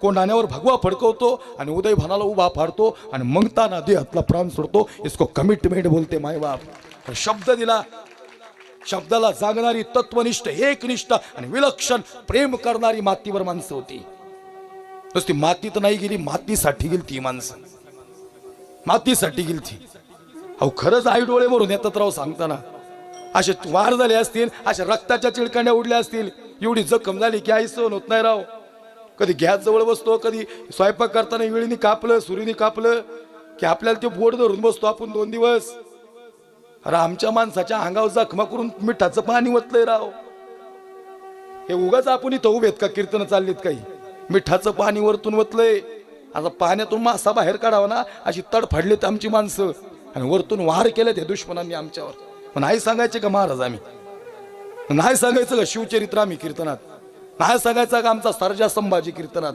कोंडाण्यावर भगवा फडकवतो आणि उदय भानाला उभा फाडतो आणि मंगता नदी हातला प्राण सोडतो. इसको कमिटमेंट बोलते मायबाप बाप. शब्द दिला. शब्दाला जागणारी तत्वनिष्ठ एकनिष्ठ आणि विलक्षण प्रेम करणारी मातीवर माणसं होती. नुसती मातीत नाही गेली मातीसाठी गेली ती माणसं. मातीसाठी गेली ती अहो खरंच आई डोळे भरून येतात राव सांगताना. असे वार झाले असतील अशा रक्ताच्या चिडकांड्या उडल्या असतील. एवढी जखम झाली की आई सहन होत नाही राव. कधी गॅस जवळ बसतो कधी स्वयंपाक करताना वेळीने कापलं सुरीने कापलं की आपल्याला ते बोट धरून बसतो आपण दोन दिवस. अरे आमच्या माणसाच्या अंगावर जखमा करून मिठाचं पाणी ओतलंय राव. हे उगाच आपण इथं उभेत का? कीर्तन चाललीत काही. मिठाचं पाणी वरतून वतलंय आता पाण्यातून मासा बाहेर काढावा ना अशी तडफडलेत आमची माणसं. आणि वरतून वार केले ते दुश्मनांनी आमच्यावर. पण नाही सांगायचे का महाराज आम्ही? नाही सांगायचं का शिवचरित्र आम्ही कीर्तनात? नाही सगळ्याचा आमचा सर्जा संभाजी कीर्तनात.